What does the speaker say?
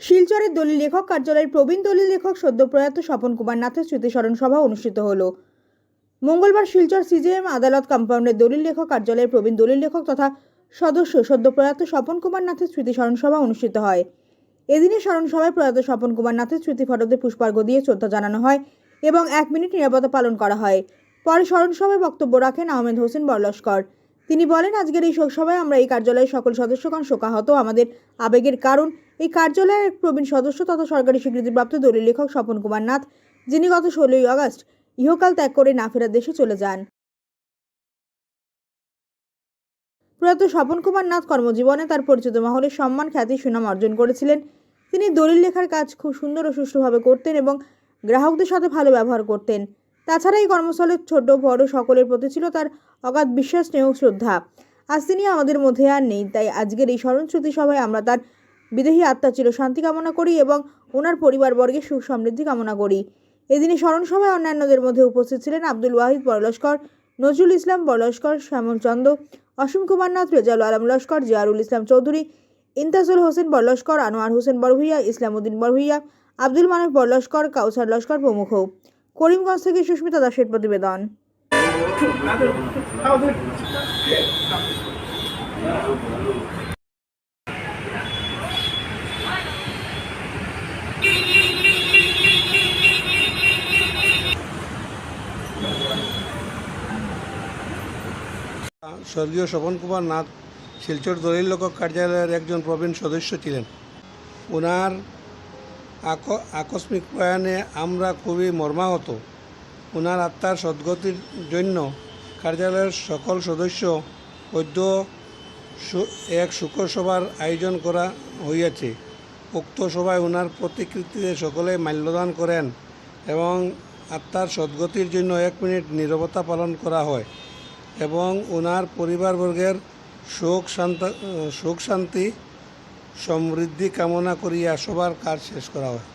শিলচরের দলিল লেখক কার্যালয়ের প্রবীণ দলিল লেখক সদ্য প্রয়াত স্বপন কুমার নাথের স্মৃতিস্মরণ সভা অনুষ্ঠিত হল। মঙ্গলবার শিলচর সিজিএম আদালত কম্পাউন্ডের দলিল লেখক কার্যালয়ের প্রবীণ দলিল লেখক তথা সদস্য সদ্য প্রয়াত স্বপন কুমার নাথের স্মৃতিস্মরণ সভা অনুষ্ঠিত হয়। এদিনের স্মরণ সভায় প্রয়াত স্বপন কুমার নাথের স্মৃতিফলকে পুষ্পার্ঘ দিয়ে শ্রদ্ধা জানানো হয় এবং এক মিনিট নিরাপত্তা পালন করা হয়। পরে স্মরণ সভায় বক্তব্য রাখেন আহমেদ হোসেন বরলস্কর। তিনি বলেন, আজকের এই শোক সভায় আমরা এই কার্যালয়ের সকল সদস্যগণ শোকাহত। আমাদের আবেগের কারণ এই কার্যালয়ের এক প্রবীণ সদস্য তথা সরকারি স্বীকৃতিপ্রাপ্ত দলিল লেখক স্বপন কুমার নাথ, যিনি গত ষোলোই আগস্ট ইহকাল ত্যাগ করে না ফেরার দেশে চলে যান। প্রয়াত স্বপন কুমার নাথ কর্মজীবনে তার পরিচিত মহলের সম্মান, খ্যাতি, সুনাম অর্জন করেছিলেন। তিনি দলিল লেখার কাজ খুব সুন্দর ও সুষ্ঠুভাবে করতেন এবং গ্রাহকদের সাথে ভালো ব্যবহার করতেন। তাছাড়া এই কর্মস্থলের ছোট, বড় সকলের প্রতি ছিল তার অগাধ বিশ্বাস, স্নেহ শ্রদ্ধা। আজ তিনি আমাদের মধ্যে আর নেই, তাই আজকের এই স্মরণশ্রুতি সভায় আমরা তার বিদেহী আত্মা ছিল, শান্তি কামনা করি এবং ওনার পরিবারবর্গের সুখ সমৃদ্ধি কামনা করি। এদিনে স্মরণসভায় অন্যান্যদের মধ্যে উপস্থিত ছিলেন আব্দুল ওয়াহিদ বরলস্কর নজরুল ইসলাম বরলস্কর শ্যামল চন্দ, অসীম কুমার নাথ রেজাউল আলম লস্কর, জিয়ারুল ইসলাম চৌধুরী ইন্তাজুল হোসেন বরলস্কর আনোয়ার হোসেন বড়ভুইয়া ইসলামউদ্দিন বড়ভুইয়া আব্দুল মানব বরলস্কর কাউসার লস্কর প্রমুখ। করিমগঞ্জ থেকে সুস্মিতা দাসের প্রতিবেদন। স্বর্গীয় স্বপন কুমার নাথ শিলচর দলিল লেখক কার্যালয়ের একজন প্রবীণ সদস্য ছিলেন। ওনার আক- আকস্মিক প্রয়াণে আমরা খুবই মর্মাহত। ওনার আত্মার সদ্গতির জন্য কার্যালয়ের সকল সদস্য পদ্য এক শোকসভার আয়োজন করা হইয়াছে। উক্ত সভায় ওনার প্রতিকৃতিতে সকলে মাল্যদান করেন এবং আত্মার সদ্গতির জন্য এক মিনিট নীরবতা পালন করা হয়। এবং ওনার পরিবারবর্গের সুখ শান্ত, সুখ শান্তি, সমৃদ্ধি কামনা করিয়া সবার কাজ শেষ করা হয়।